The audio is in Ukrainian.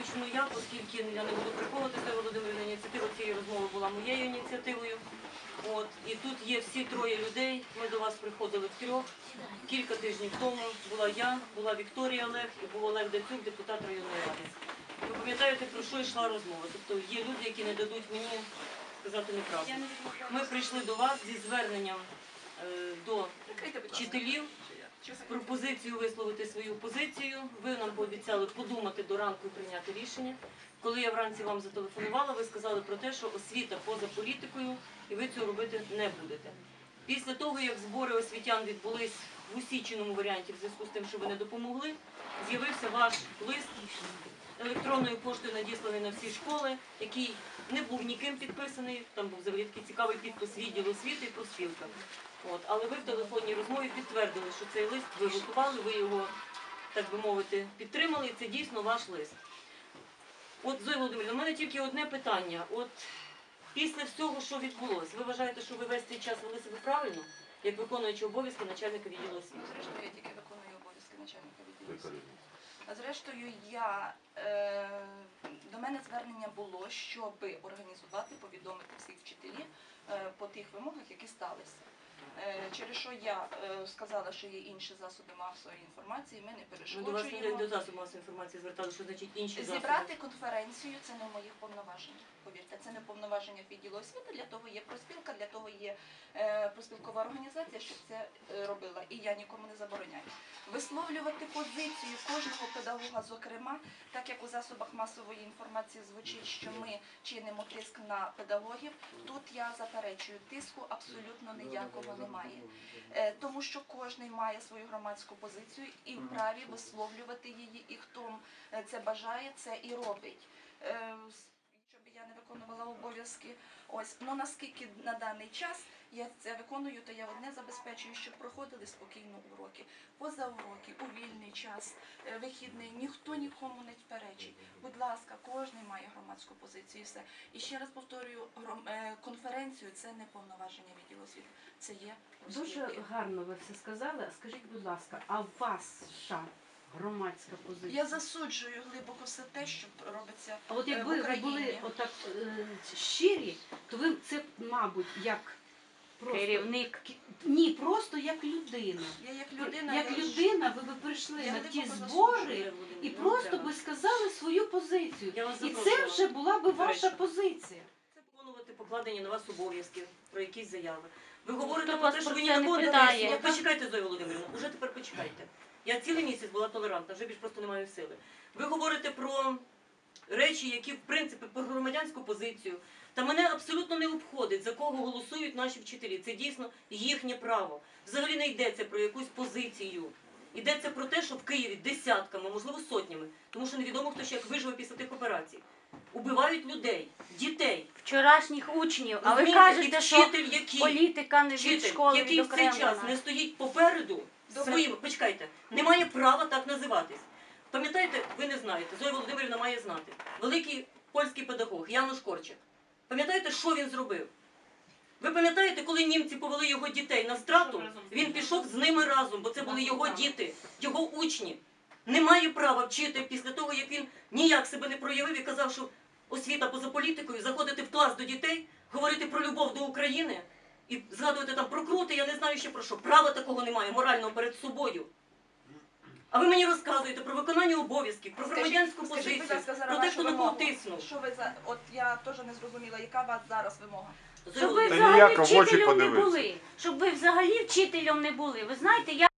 розпочну я, оскільки я не буду приховувати свою Володимирівну ініціативу цієї розмови була моєю ініціативою. От і тут є всі троє людей. Ми до вас приходили втрьох. Кілька тижнів тому була я, була Вікторія Олег і був Олег Дацюк, депутат районної ради. Ви пам'ятаєте, про що йшла розмова? Тобто є люди, які не дадуть мені сказати неправду. Ми прийшли до вас зі зверненням е, до вчителів з пропозицією висловити свою позицію. Ви нам пообіцяли подумати до ранку і прийняти рішення. Коли я вранці вам зателефонувала, ви сказали про те, що освіта поза політикою, і ви цього робити не будете. Після того, як збори освітян відбулись в усіченому варіанті, в зв'язку з тим, що ви не допомогли, з'явився ваш лист електронною поштою надісланий на всі школи, який не був ніким підписаний. Там був взагалі такий цікавий підпис відділу освіти і профспілка. От, але ви в телефонній розмові підтвердили, що цей лист ви готували, ви його, так би мовити, підтримали, і це дійсно ваш лист. От, Зоя Володимирівна, у мене тільки одне питання. От після всього, що відбулося, ви вважаєте, що ви весь цей час вели себе правильно, як виконуючи обов'язки начальника відділу освіти? Зрештою, я тільки виконую обов'язки начальника відділу. освіти. А зрештою, я мене звернення було, щоб організувати, повідомити всіх вчителів е, по тих вимогах, які сталися. Е, через що я е, сказала, що є інші засоби масової інформації, ми не Ми до вас не до засобів масової інформації звертали, що значить інші засоби. Зібрати конференцію це не в моїх повноваженнях. Повірте, це не в повноваженнях відділу освіти. Для того є проспілка, для того є проспілкова організація, щоб це робила. І я нікому не забороняю. Висловлювати позицію кожного педагога, зокрема, так як у засобах масової інформації звучить, що ми чинимо тиск на педагогів. Тут я заперечую тиску абсолютно ніякого немає. Е, тому що кожен має свою громадську позицію і вправі висловлювати її, і хто е, це бажає, це і робить. Е, Щоб я не виконувала обов'язки, ось ну наскільки на даний час я це виконую, то я одне забезпечую, щоб проходили спокійно уроки. Поза уроки, у вільний час, е, вихідний, ніхто нікому не перечить. Будь ласка, кожен має громадську позицію. і Все і ще раз повторюю, е, конференцію це не повноваження відділу освіти, це є Дуже гарно ви все сказали. Скажіть, будь ласка, а ваша громадська позиція? Я засуджую глибоко все те, що робиться. А от е, якби в ви були отак щирі, то ви це, мабуть, як просто Керівник. ні, просто як людина. Я як людина, як я людина, ви б прийшли Я на ті збори і просто би сказали свою позицію. І це вже була би ваша позиція. Це виконувати покладені на вас обов'язки про якісь заяви. Ви говорите про те, що ви не нікого не вирішили. Почекайте, Зоя Володимирівна, уже тепер почекайте. Я цілий місяць була толерантна, вже більш просто не маю сили. Ви говорите про речі, які в принципі про громадянську позицію. Та мене абсолютно не обходить, за кого голосують наші вчителі. Це дійсно їхнє право. Взагалі не йдеться про якусь позицію. Йдеться про те, що в Києві десятками, можливо, сотнями, тому що невідомо хто ще як виживе після тих операцій. Убивають людей, дітей. Вчорашніх учнів, а ви кажете, що вчитель, який, політика не від школи який в цей час не стоїть попереду Добре. своїм, почекайте, не має права так називатись. Пам'ятаєте, ви не знаєте, Зоя Володимирівна має знати. Великий польський педагог Януш Корчик. Пам'ятаєте, що він зробив? Ви пам'ятаєте, коли німці повели його дітей на страту, він пішов з ними разом, бо це були його діти, його учні. Не має права вчити після того, як він ніяк себе не проявив і казав, що освіта поза політикою, заходити в клас до дітей, говорити про любов до України і згадувати там про крути, я не знаю ще про що. Права такого немає, морального перед собою. А ви мені розказуєте про виконання обов'язків, про громадянську скажіть, позицію, будь ласка, зараз про те, вашу хто на вимогу. кого тиснув. Що ви за от я теж не зрозуміла, яка у вас зараз вимога? Щоб ви Та взагалі ніяко в очі вчителем не були. Щоб ви взагалі вчителем не були. Ви знаєте, я